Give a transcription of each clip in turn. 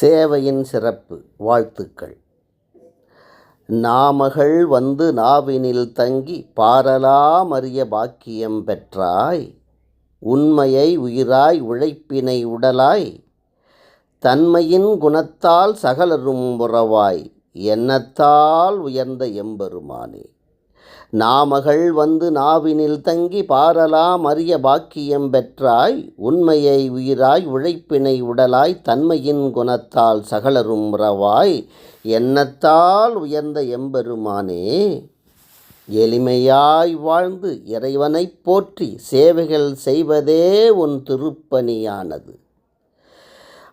சேவையின் சிறப்பு வாழ்த்துக்கள். நாமகள் வந்து நாவினில் தங்கி பாரலாமறிய பாக்கியம் பெற்றாய் உண்மையை உயிராய் உழைப்பினை உடலாய் தன்மையின் குணத்தால் சகலரும் உறவாய் எண்ணத்தால் உயர்ந்த எம்பெருமானே. நாமகள் வந்து நாவினில் தங்கி பாரலாம் அரிய பாக்கியம் பெற்றாய் உண்மையை உயிராய் உழைப்பினை உடலாய் தன்மையின் குணத்தால் சகலரும் ரவாய் எண்ணத்தால் உயர்ந்த எம்பெருமானே எளிமையாய் வாழ்ந்து இறைவனைப் போற்றி சேவைகள் செய்வதே உன் திருப்பணியானது.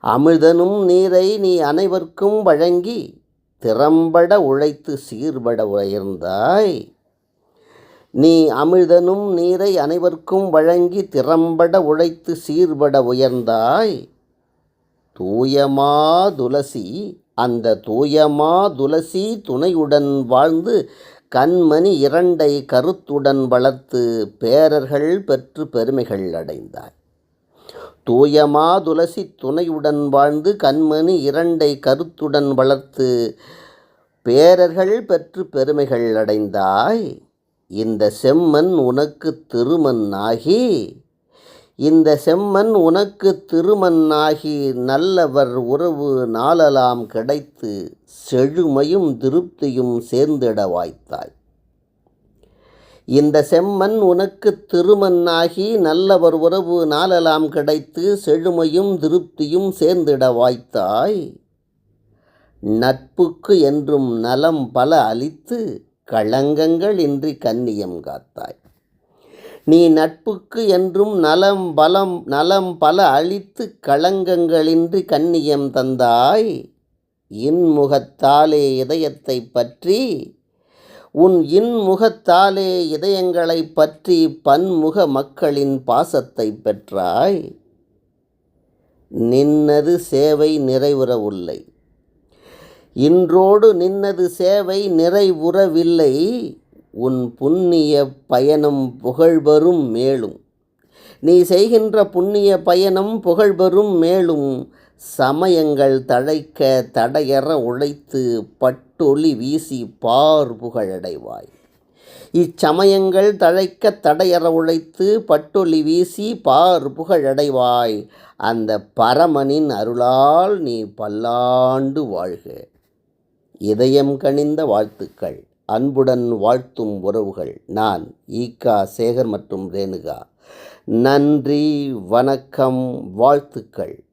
அமிர்தனும் நீரை நீ அனைவர்க்கும் வழங்கி திறம்பட உழைத்து சீர்பட உயர்ந்தாய். நீ அமிழ்தனும் நீரை அனைவர்க்கும் வழங்கி திறம்பட உழைத்து சீர்பட உயர்ந்தாய். தூயமா துளசி அந்த தூயமா துளசி துணையுடன் வாழ்ந்து கண்மணி இரண்டை கருத்துடன் வளர்த்து பேரர்கள் பெற்று பெருமைகள் அடைந்தாய். தூயமா துளசி துணையுடன் வாழ்ந்து கண்மணி இரண்டை கருத்துடன் வளர்த்து பேரர்கள் பெற்று பெருமைகள் அடைந்தாய். இந்த செம்மண் உனக்கு திருமண்ணாகி இந்த செம்மண் உனக்கு திருமண்ணாகி நல்லவர் உறவு நாளலாம் கிடைத்து செழுமையும் திருப்தியும் சேர்ந்திட வாய்த்தாய். இந்த செம்மண் உனக்கு திருமண்ணாகி நல்லவர் உறவு நாளலாம் கிடைத்து செழுமையும் திருப்தியும் சேர்ந்திட வாய்த்தாய். நட்புக்கு என்றும் நலம் பல அளித்து களங்கங்கள் இன்றி கண்ணியம் காத்தாய். நீ நட்புக்கு என்றும் நலம் பலம் நலம் பல அழித்து களங்கங்களின்றி கண்ணியம் தந்தாய். இன்முகத்தாலே இதயத்தை பற்றி உன் இன்முகத்தாலே இதயங்களை பற்றி பன்முக மக்களின் பாசத்தை பெற்றாய். நின்னது சேவை நிறைவுறவுள்ளை இன்றோடு நின்னது சேவை நிறைவுறவில்லை உன் புண்ணிய பயணம் புகழ்பெறும் மேலும். நீ செய்கின்ற புண்ணிய பயணம் புகழ்பெறும் மேலும் சமயங்கள் தழைக்க தடையற உழைத்து பட்டொளி வீசி பார் புகழடைவாய். இச்சமயங்கள் தழைக்க தடையற உழைத்து பட்டொளி வீசி பார் புகழடைவாய். அந்த பரமனின் அருளால் நீ பல்லாண்டு வாழ்க. இதயம் கனிந்த வாழ்த்துக்கள். அன்புடன் வாழ்த்தும் உறவுகள். நான் ஈகா சேகர் மற்றும் ரேணுகா. நன்றி வணக்கம் வாழ்த்துக்கள்.